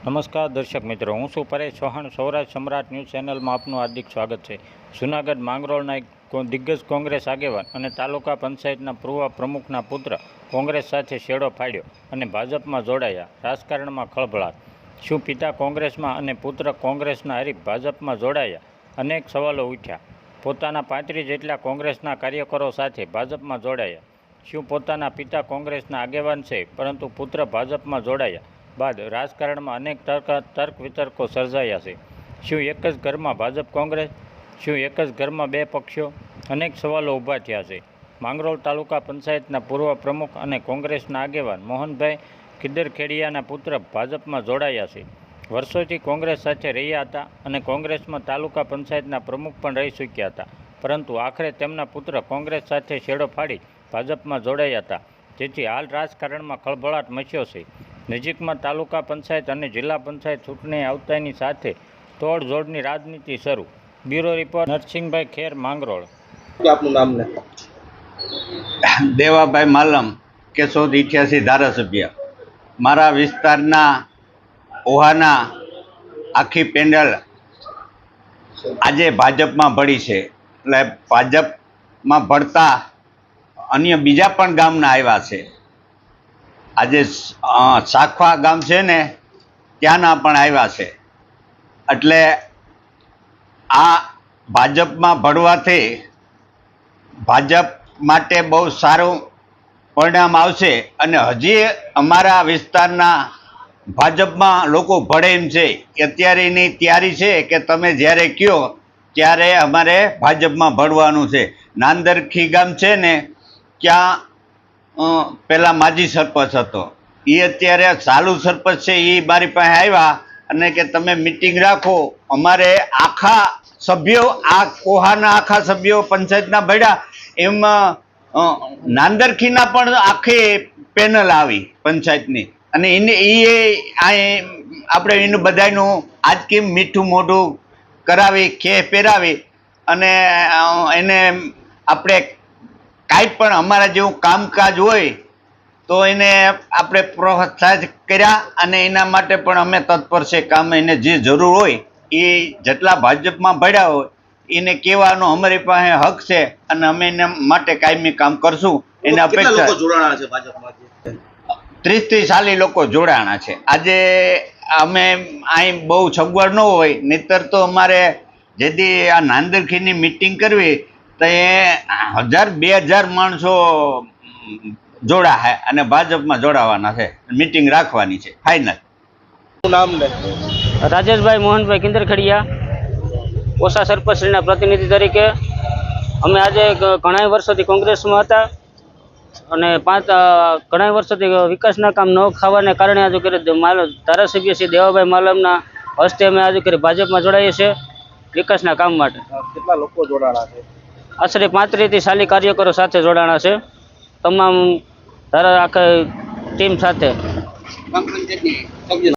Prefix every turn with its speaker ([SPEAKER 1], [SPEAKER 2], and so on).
[SPEAKER 1] નમસ્કાર દર્શક મિત્રો, હું છું પરેશ ચૌહાણ. સૌરાષ્ટ્ર સમ્રાટ ન્યૂઝ ચેનલમાં આપનું હાર્દિક સ્વાગત છે. જૂનાગઢ માંગરોળના એક દિગ્ગજ કોંગ્રેસ આગેવાન અને તાલુકા પંચાયતના પૂર્વ પ્રમુખના પુત્ર કોંગ્રેસ સાથે શેડો ફાડ્યો અને ભાજપમાં જોડાયા. રાજકારણમાં ખળભળાટ. શું પિતા કોંગ્રેસમાં અને પુત્ર કોંગ્રેસના હરીફ ભાજપમાં જોડાયા? અનેક સવાલો ઉઠ્યા. પોતાના પાંત્રીસ જેટલા કોંગ્રેસના કાર્યકરો સાથે ભાજપમાં જોડાયા. શું પોતાના પિતા કોંગ્રેસના આગેવાન છે, પરંતુ પુત્ર ભાજપમાં જોડાયા? બાદ રાજકારણમાં અનેક તર્ક તર્ક વિતર્કો સર્જાયા છે. શું એક જ ઘરમાં ભાજપ કોંગ્રેસ? શું એક જ ઘરમાં બે પક્ષો? અનેક સવાલો ઊભા થયા છે. માંગરોળ તાલુકા પંચાયતના પૂર્વ પ્રમુખ અને કોંગ્રેસના આગેવાન મોહનભાઈ કિદરખેડિયાના પુત્ર ભાજપમાં જોડાયા છે. વર્ષોથી કોંગ્રેસ સાથે રહ્યા હતા અને કોંગ્રેસમાં તાલુકા પંચાયતના પ્રમુખ પણ રહી ચૂક્યા હતા. પરંતુ આખરે તેમના પુત્ર કોંગ્રેસ સાથે છેડો ફાડી ભાજપમાં જોડાયા હતા. જેથી હાલ રાજકારણમાં ખળભળાટ મચ્યો છે. નજીકમાં તાલુકા પંચાયત અને જિલ્લા પંચાયત ચૂંટણી આવતાની સાથે તોડજોડની રાજનીતિ શરૂ. Bureau report Narsinhbhai Kher Mangrol.
[SPEAKER 2] આપનું નામ ને?
[SPEAKER 3] દેવાભાઈ માલમ કેશોદ ઇઠ્યાસી ધારાસભ્ય. મારા વિસ્તારના ઓહાના આખી પેન્ડલ આજે ભાજપમાં ભળી છે. એટલે ભાજપમાં ભળતા અન્ય બીજા પણ ગામના આવ્યા છે. આજે સાખવા ગામ છે ને, ત્યાંના પણ આવ્યા છે. એટલે આ ભાજપમાં ભળવાથી ભાજપ માટે બહુ સારું પરિણામ આવશે અને હજી અમારા વિસ્તારના ભાજપમાં લોકો ભળે એમ છે. અત્યારેની તૈયારી છે કે તમે જ્યારે કયો ત્યારે અમારે ભાજપમાં ભળવાનું છે. નાંદરખી ગામ છે ને, ત્યાં પેલા માજી સરપંચ હતો. એ અત્યારે ચાલુ સરપંચ છે એ મારી પાસે આવ્યા અને કે તમે મિટિંગ રાખો. અમારે આખા સભ્યો, આ કોહાના આખા સભ્યો પંચાયતના ભળ્યા એમાં નાંદરખીના પણ આખી પેનલ આવી પંચાયતની. અને એને એ આપણે એનું બધાનું આજ કેમ મીઠું મોઢું કરાવી ખે પહેરાવી અને એને આપણે કાંઈ પણ અમારા જેવું કામકાજ હોય તો એને આપણે પ્રોત્સાહિત કર્યા અને એના માટે પણ અમે તત્પર છે કામ એને જે જરૂર હોય એ જેટલા ભાજપમાં ભળ્યા હોય એને કહેવાનો અમારી પાસે હક છે અને અમે એના માટે કાયમી કામ કરશું. એને અપેક્ષા
[SPEAKER 2] જોડાણા છે
[SPEAKER 3] ત્રીસ ત્રીસ સાલી લોકો જોડાણા છે. આજે અમે અહીં બહુ સગવડ ન હોય નહીતર તો અમારે જેથી આ નાંદરખીની મિટિંગ કરવી તો એ હજાર બે હજાર માણસો જોડા છે અને ભાજપમાં જોડાવાના છે. મિટિંગ રાખવાની છે. ફાઇનલ
[SPEAKER 2] નામ
[SPEAKER 4] રાજેશભાઈ મોહનભાઈ કિંદરખડિયા ઓસા સરપંચશ્રીના પ્રતિનિધિ તરીકે. અમે આજે ઘણા વર્ષોથી કોંગ્રેસમાં હતા અને પાંચ ઘણા વર્ષોથી વિકાસના કામ ન ખાવાને કારણે આજે કરી માલ ધારાસભ્ય શ્રી દેવાભાઈ માલમના હસ્તે અમે આજે કરી ભાજપમાં જોડાઈએ છીએ વિકાસના કામ માટે.
[SPEAKER 2] કેટલા લોકો જોડાણા છે?
[SPEAKER 4] આશરે પાંત્રીસથી સાલી કાર્યકરો સાથે જોડાણા છે. તમામ ધારા આખા ટીમ સાથે.